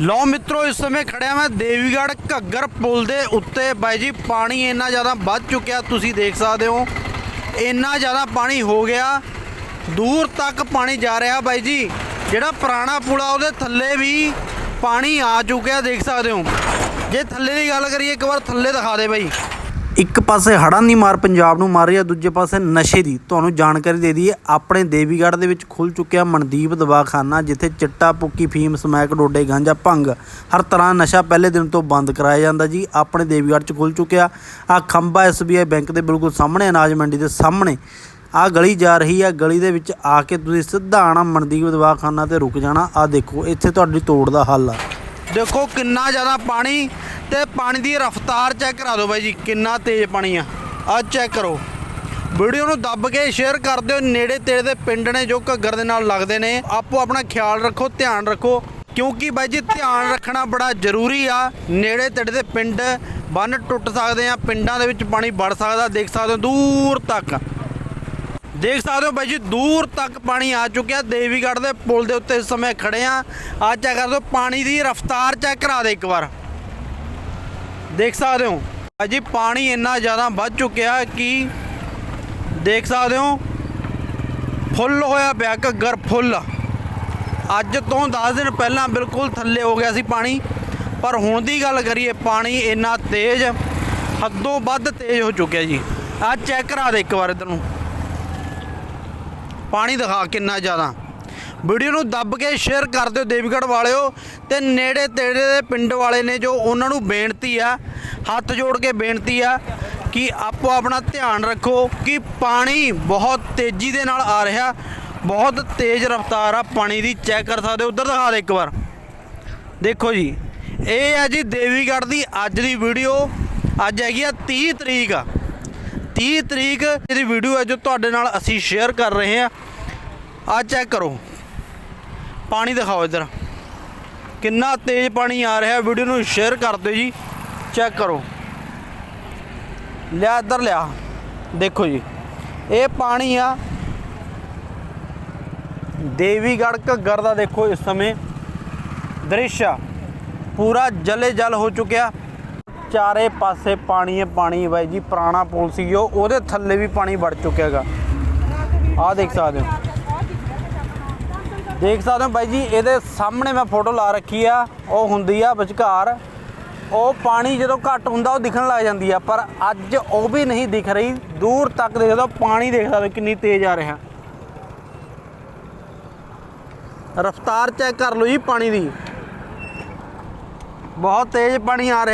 ਲਓ ਮਿੱਤਰੋ, ਇਸ ਸਮੇਂ ਖੜਿਆ ਮੈਂ ਦੇਵੀਗੜ੍ਹ ਘੱਗਰ ਪੁਲ ਦੇ ਉੱਤੇ। ਬਾਈ ਜੀ, ਪਾਣੀ ਇੰਨਾ ਜ਼ਿਆਦਾ ਵੱਧ ਚੁੱਕਿਆ, ਤੁਸੀਂ ਦੇਖ ਸਕਦੇ ਹੋ। ਇੰਨਾ ਜ਼ਿਆਦਾ ਪਾਣੀ ਹੋ ਗਿਆ। ਦੂਰ ਤੱਕ ਪਾਣੀ ਜਾ ਰਿਹਾ ਬਾਈ ਜੀ। ਜਿਹੜਾ ਪੁਰਾਣਾ ਪੁਲ ਆ, ਉਹਦੇ ਥੱਲੇ ਵੀ ਪਾਣੀ ਆ ਚੁੱਕਿਆ, ਦੇਖ ਸਕਦੇ ਹੋ। ਜੇ ਥੱਲੇ ਦੀ ਗੱਲ ਕਰੀਏ, ਇੱਕ ਵਾਰ ਥੱਲੇ ਦਿਖਾ ਦੇ ਬਾਈ। ਇੱਕ ਪਾਸੇ ਹੜ੍ਹਾਂ ਦੀ ਮਾਰ ਪੰਜਾਬ ਨੂੰ ਮਾਰ ਰਹੀ ਹੈ, ਦੂਜੇ ਪਾਸੇ ਨਸ਼ੇ ਦੀ। ਤੁਹਾਨੂੰ ਜਾਣਕਾਰੀ ਦੇ ਦਈਏ, ਆਪਣੇ ਦੇਵੀਗੜ੍ਹ ਦੇ ਵਿੱਚ ਖੁੱਲ ਚੁੱਕਿਆ ਮਨਦੀਪ ਦਵਾਖਾਨਾ, ਜਿੱਥੇ ਚਿੱਟਾ ਪੁੱਕੀ ਫੀਮ, ਸਮੈਕ, ਡੋਡੇ, ਗਾਂਜਾ, ਭੰਗ, ਹਰ ਤਰ੍ਹਾਂ ਨਸ਼ਾ ਪਹਿਲੇ ਦਿਨ ਤੋਂ ਬੰਦ ਕਰਾਇਆ ਜਾਂਦਾ ਜੀ। ਆਪਣੇ ਦੇਵੀਗੜ੍ਹ 'ਚ ਖੁੱਲ ਚੁੱਕਿਆ। ਆ ਖੰਭਾ ਐਸਬੀਆਈ ਬੈਂਕ ਦੇ ਬਿਲਕੁਲ ਸਾਹਮਣੇ, ਅਨਾਜ ਮੰਡੀ ਦੇ ਸਾਹਮਣੇ। ਆ ਗਲੀ ਜਾ ਰਹੀ ਆ ਗਲੀ ਦੇ ਵਿੱਚ ਆ ਕੇ ਤੁਸੀਂ ਸਿੱਧਾ ਆਣਾ ਮਨਦੀਪ ਦਵਾਖਾਨਾ ਤੇ ਰੁਕ ਜਾਣਾ। ਆ ਦੇਖੋ, ਇੱਥੇ ਤੁਹਾਡੀ ਤੋੜ ਦਾ ਹੱਲ ਆ। ਦੇਖੋ ਕਿੰਨਾ ਜ਼ਿਆਦਾ ਪਾਣੀ ਤੇ ਪਾਣੀ ਦੀ ਰਫ਼ਤਾਰ ਚੈੱਕ ਕਰਾ ਦਿਓ ਬਾਈ ਜੀ, ਕਿੰਨਾ ਤੇਜ਼ ਪਾਣੀ ਆ। ਆ ਚੈੱਕ ਕਰੋ। ਵੀਡੀਓ ਨੂੰ ਦੱਬ ਕੇ ਸ਼ੇਅਰ ਕਰ ਦਿਓ, ਨੇੜੇ ਤੇੜੇ ਦੇ ਪਿੰਡ ਨੇ ਜੋ ਘੱਗਰ ਦੇ ਨਾਲ ਲੱਗਦੇ ਨੇ, ਆਪੋ ਆਪਣਾ ਖਿਆਲ ਰੱਖੋ, ਧਿਆਨ ਰੱਖੋ, ਕਿਉਂਕਿ ਬਾਈ ਜੀ, ਧਿਆਨ ਰੱਖਣਾ ਬੜਾ ਜ਼ਰੂਰੀ ਆ। ਨੇੜੇ ਤੇੜੇ ਦੇ ਪਿੰਡ ਬੰਨ ਟੁੱਟ ਸਕਦੇ ਆ, ਪਿੰਡਾਂ ਦੇ ਵਿੱਚ ਪਾਣੀ ਵੜ ਸਕਦਾ, ਦੇਖ ਸਕਦੇ ਹੋ, ਦੂਰ ਤੱਕ। ਦੇਖ ਸਕਦੇ ਹੋ ਬਾਈ ਜੀ, ਦੂਰ ਤੱਕ ਪਾਣੀ ਆ ਚੁੱਕਿਆ, ਦੇਵੀਗੜ੍ਹ ਦੇ ਪੁਲ ਦੇ ਉੱਤੇ ਇਸ ਸਮੇਂ ਖੜੇ ਆ। ਆ ਚੈੱਕ ਕਰ ਦਿਓ, ਪਾਣੀ ਦੀ ਰਫ਼ਤਾਰ ਚੈੱਕ ਕਰਾ ਦੇ ਇੱਕ ਵਾਰ। ਦੇਖ ਸਕਦੇ ਹੋ। ਬਾਈ ਜੀ ਪਾਣੀ ਇੰਨਾ ਜ਼ਿਆਦਾ ਵੱਧ ਚੁੱਕਿਆ ਕਿ ਦੇਖ ਸਕਦੇ ਹੋ, ਫੁੱਲ ਹੋਇਆ ਪਿਆ, ਘੱਗਰ ਫੁੱਲ। ਅੱਜ ਤੋਂ 10 ਦਿਨ ਪਹਿਲਾਂ ਬਿਲਕੁਲ ਥੱਲੇ ਹੋ ਗਿਆ ਸੀ ਪਾਣੀ। ਪਰ ਹੁਣ ਦੀ ਗੱਲ ਕਰੀਏ, ਪਾਣੀ ਇੰਨਾ ਤੇਜ਼, ਹੱਦੋਂ ਵੱਧ ਤੇਜ਼ ਹੋ ਚੁੱਕਿਆ ਜੀ। ਆ ਚੈੱਕ ਕਰਾ ਦੇ ਇੱਕ ਵਾਰ ਇਧਰ ਨੂੰ। ਪਾਣੀ ਦਿਖਾ ਕਿੰਨਾ ਜ਼ਿਆਦਾ। ਵੀਡੀਓ ਨੂੰ ਦੱਬ ਕੇ ਸ਼ੇਅਰ ਕਰ ਦਿਓ, ਦੇਵਗੜ੍ਹ ਵਾਲਿਓ। ਤੇ ਨੇੜੇ ਤੇੜੇ ਦੇ ਪਿੰਡ ਵਾਲੇ ਨੇ ਜੋ ਉਹਨਾਂ ਨੂੰ ਬੇਨਤੀ ਆ ਹੱਥ ਜੋੜ ਕੇ ਬੇਨਤੀ ਆ ਕਿ ਆਪੋ ਆਪਣਾ ਧਿਆਨ ਰੱਖੋ ਕਿ ਪਾਣੀ ਬਹੁਤ ਤੇਜ਼ੀ ਦੇ ਨਾਲ ਆ ਰਿਹਾ। ਬਹੁਤ ਤੇਜ਼ ਰਫ਼ਤਾਰ ਆ, ਪਾਣੀ ਦੀ ਚੈੱਕ ਕਰ ਸਕਦੇ ਹੋ। ਉਧਰ ਦਿਖਾ ਦੇ ਇੱਕ ਵਾਰ। ਦੇਖੋ ਜੀ, ਇਹ ਹੈ ਜੀ ਦੇਵੀਗੜ੍ਹ ਦੀ ਅੱਜ ਦੀ ਵੀਡੀਓ। ਅੱਜ ਹੈਗੀ ਆ 30 ਤਰੀਕ 30 ਤਰੀਕ ਇਹਦੀ ਵੀਡੀਓ ਹੈ ਜੋ ਤੁਹਾਡੇ ਨਾਲ ਅਸੀਂ ਸ਼ੇਅਰ ਕਰ ਰਹੇ ਹਾਂ। ਆ ਚੈੱਕ ਕਰੋ। ਪਾਣੀ ਦਿਖਾਓ ਇੱਧਰ। ਕਿੰਨਾ ਤੇਜ਼ ਪਾਣੀ ਆ ਰਿਹਾ। ਵੀਡੀਓ ਨੂੰ ਸ਼ੇਅਰ ਕਰ ਦਿਓ ਜੀ। ਚੈੱਕ ਕਰੋ। ਲਿਆ, ਇੱਧਰ ਲਿਆ। ਦੇਖੋ ਜੀ, ਇਹ ਪਾਣੀ ਆ। ਦੇਵੀਗੜ੍ਹ ਘੱਗਰ ਦਾ ਦੇਖੋ ਇਸ ਸਮੇਂ ਦ੍ਰਿਸ਼ ਆ। ਪੂਰਾ ਜਲੇ ਜਲ ਹੋ ਚੁੱਕਿਆ। ਚਾਰੇ ਪਾਸੇ ਪਾਣੀ ਹੈ, ਪਾਣੀ ਬਾਈ ਜੀ, ਪੁਰਾਣਾ ਪੁਲ ਸੀ ਉਹ, ਉਹਦੇ ਥੱਲੇ ਵੀ ਪਾਣੀ ਵੜ ਚੁੱਕਿਆ ਹੈਗਾ। ਆਹ ਦੇਖ ਸਕਦੇ ਹੋ। ਦੇਖ ਸਕਦੇ ਹੋ ਬਾਈ ਜੀ, ਇਹਦੇ ਸਾਹਮਣੇ ਮੈਂ ਫੋਟੋ ਲਾ ਰੱਖੀ ਆ, ਉਹ ਹੁੰਦੀ ਆ ਵਿਚਕਾਰ। ਉਹ ਪਾਣੀ ਜਦੋਂ ਘੱਟ ਹੁੰਦਾ, ਉਹ ਦਿਖਣ ਲੱਗ ਜਾਂਦੀ ਆ। ਪਰ ਅੱਜ ਉਹ ਵੀ ਨਹੀਂ ਦਿਖ ਰਹੀ। ਦੂਰ ਤੱਕ ਦੇਖਦਾ ਪਾਣੀ ਦੇਖਦਾ ਸਕਦੇ ਕਿੰਨੀ ਤੇਜ਼ ਆ ਰਿਹਾ। ਰਫ਼ਤਾਰ ਚੈੱਕ ਕਰ ਲਓ ਜੀ ਪਾਣੀ ਦੀ। ਬਹੁਤ ਤੇਜ਼ ਪਾਣੀ ਆ ਰਿਹਾ।